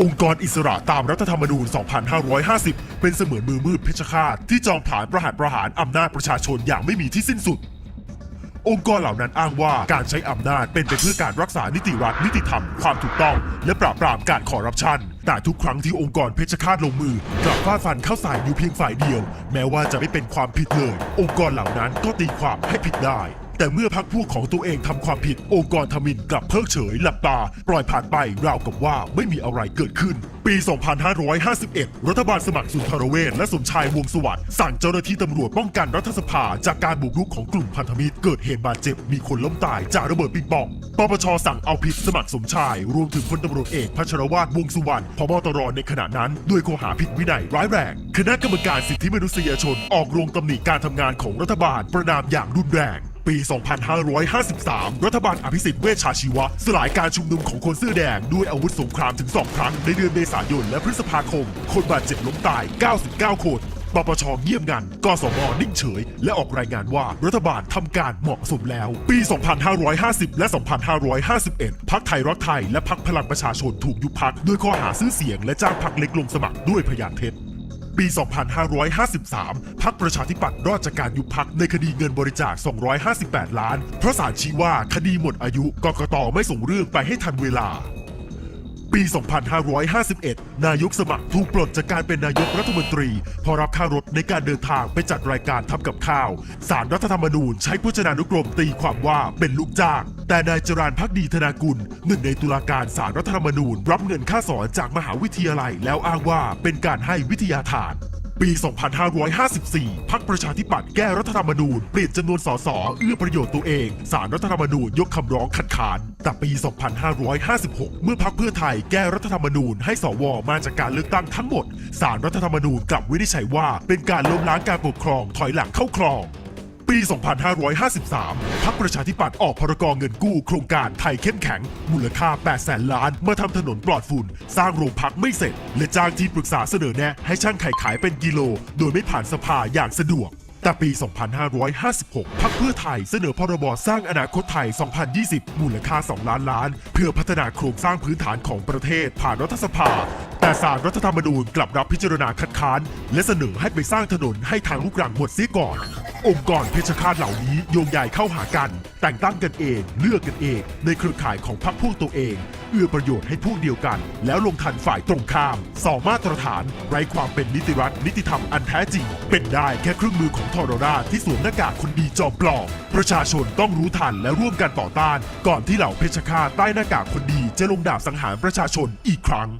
องค์กรอิสระตามรัฐธรรมนูญ 2550 เป็นเสมือนมือมืดเพชฌฆาตที่จองผลานประหารประหารอำนาจประชาชนอย่างไม่มีที่สิ้นสุด องค์กรเหล่านั้นอ้างว่าการใช้อำนาจเป็นไปเพื่อการรักษานิติรัฐนิติธรรม ความถูกต้อง และปราบปรามการคอร์รัปชัน แต่ทุกครั้งที่องค์กรเพชฌฆาตลงมือกลับฟาดฟันเข้าใส่อยู่เพียงฝ่ายเดียว แม้ว่าจะไม่เป็นความผิดเลย องค์กรเหล่านั้นก็ตีความให้ผิดได้ แต่เมื่อพักพวกของตัวเองทำความผิดองค์กรทมินกลับเพิกเฉยหลับตา ปล่อยผ่านไปราวกับว่าไม่มีอะไรเกิดขึ้น ปี 2551 รัฐบาลสมัครสุนทรเวชและสมชายวงสวัสดิ์สั่งเจ้าหน้าที่ตำรวจป้องกันรัฐสภา จากการบุกรุกของกลุ่มพันธมิตรเกิดเหตุบาดเจ็บมีคนล้มตายจากระเบิดปิงปองปปชสั่งเอาผิดสมัครสมชาย รวมถึงพลตำรวจเอกพัชรวาทวงสุวรรณพบตรในขณะนั้น ด้วยข้อหาผิดวินัยร้ายแรงคณะกรรมการสิทธิมนุษยชนออกโรงตำหนิการทำงานของรัฐบาลประนามอย่างรุนแรง ปี 2553 รัฐบาลอภิสิทธิ์เวชชาชีวะ สลายการชุมนุมของคนเสื้อแดง ด้วยอาวุธสงครามถึง 2 ครั้ง ในเดือนเมษายนและพฤษภาคม คนบาดเจ็บล้มตาย 99 คนปปชเงียบงัน กสมนิ่งเฉย และออกรายงานว่ารัฐบาลทำการเหมาะสมแล้ว ปี 2550 และ 2551 พักไทยรักไทยและพักพลังประชาชนถูกยุบพักด้วยข้อหาซื้อเสียงและจ้างพักเล็กลงสมัครด้วยพยานเท็จ ปี 2553 พักประชาธิปัตย์รอดจากการยุบพักในคดีเงินบริจาค 258 ล้าน เพราะศาลชี้ว่าคดีหมดอายุ กกตไม่ส่งเรื่องไปให้ทันเวลา ปี 2551 นายกสมัครถูกปลดจากการเป็นนายกรัฐมนตรี พอรับค่ารถในการเดินทางไปจัดรายการทำกับข้าว สารรัฐธรรมนูญใช้พจนานุกรมตีความว่าเป็นลูกจ้าง แต่นายจรานพักดีธนากุลหนึ่งในตุลาการสารรัฐธรรมนูญ รับเงินค่าสอนจากมหาวิทยาลัย แล้วอ้างว่าเป็นการให้วิทยาทาน ปี 2554พักประชาธิปัตย์แก้รัฐธรรมนูญเปลี่ยนจำนวนสสเอื้อประโยชน์ตัวเอง สารรัฐธรรมนูญยกคำร้องคัดค้าน แต่ปี 2556 เมื่อพักเพื่อไทยแก้รัฐธรรมนูญให้สวมาจากการเลือกตั้งทั้งหมด สารรัฐธรรมนูญกลับวินิจฉัยว่า เป็นการล้มล้างการปกครองถอยหลังเข้าครอง ปี 2553พักประชาธิปัตย์ออกพรกรเงินกู้โครงการไทยเข้มแข็ง มูลค่า 8 แสนล้าน มาทำถนนปลอดฝุ่น สร้างโรงพักไม่เสร็จ และจ้างที่ปรึกษาเสนอแนะให้ช่างไข่ขายเป็นกิโล โดยไม่ผ่านสภาอย่างสะดวกแต่ปี 2556พักเพื่อไทยเสนอพรบสร้างอนาคตไทย 2020 มูลค่า 2 ล้านล้าน เพื่อพัฒนาโครงสร้างพื้นฐานของประเทศผ่านรัฐสภา แต่สารรัฐธรรมนูญกลับรับพิจารณาคัดค้าน และเสนอให้ไปสร้างถนนให้ทางลูกรังหมดเสียก่อน องค์กรเพชฌฆาตเหล่านี้โยงใหญ่เข้าหากัน แต่งตั้งกันเอง เลือกกันเอง ในเครือข่ายของพรรคพวกตัวเอง เอื้อประโยชน์ให้พวกเดียวกัน แล้วลงทันฝ่ายตรงข้ามสองมาตรฐาน ไร้ความเป็นนิติรัฐนิติธรรมอันแท้จริง เป็นได้แค่เครื่องมือของทรราชที่สวมหน้ากากคนดีจอมปลอมประชาชนต้องรู้ทันและร่วมกันต่อต้าน ก่อนที่เหล่าเพชฌฆาตใต้หน้ากากคนดีจะลงดาบสังหารประชาชนอีกครั้ง